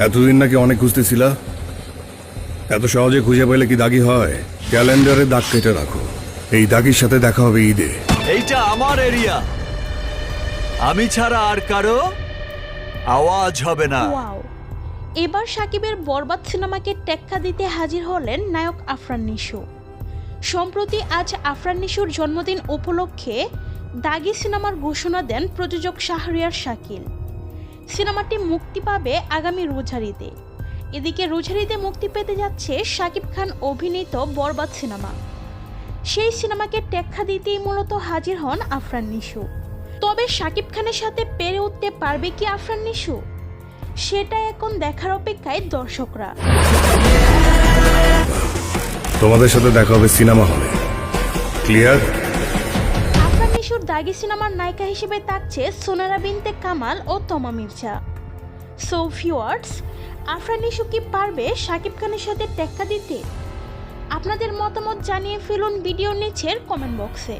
এতদিন নাকি অনেক খুঁজতেছিলা? এত সহজে খুঁজে পেলে কি দাগি হয়? ক্যালেন্ডারে দাগ কেটে রাখো। এই দাগির সাথে দেখা হবে ঈদে। এইটা আমার এরিয়া। আমি ছাড়া আর কারও আওয়াজ হবে না। ওয়াও। এবার সাকিবের বরবাদ সিনেমাকে টেক্কা দিতে হাজির হলেন নায়ক আফরান নিশো। সম্প্রতি আজ আফরান নিশোর জন্মদিন উপলক্ষে দাগি সিনেমার ঘোষণা দেন প্রযোজক শাহরিয়ার শাকিল। সিনেমাটি মুক্তি পাবে আগামী রোজারিতে। এদিকে রোজারিতে মুক্তি পেতে যাচ্ছে শাকিব খান অভিনীত বরবাদ সিনেমা। সেই সিনেমাকে টেক্কা দিতেই মূলত হাজির হন আফরান নিশো। তবে শাকিব খানের সাথে পেরে উঠতে পারবে কি আফরান নিশো? সেটা এখন দেখার অপেক্ষায় দর্শকরা। তোমাদের সাথে দেখা হবে সিনেমা হলে। ক্লিয়ার? দাগি সিনেমার নায়িকা হিসেবে থাকছে সোনারা বিনতে কামাল ও Toma Mirza. So viewers Afran issue কি পারবে সাকিব খানের সাথে টেক্কা দিতে? আপনাদের মতামত জানিয়ে ফেলুন ভিডিও নিচের কমেন্ট বক্সে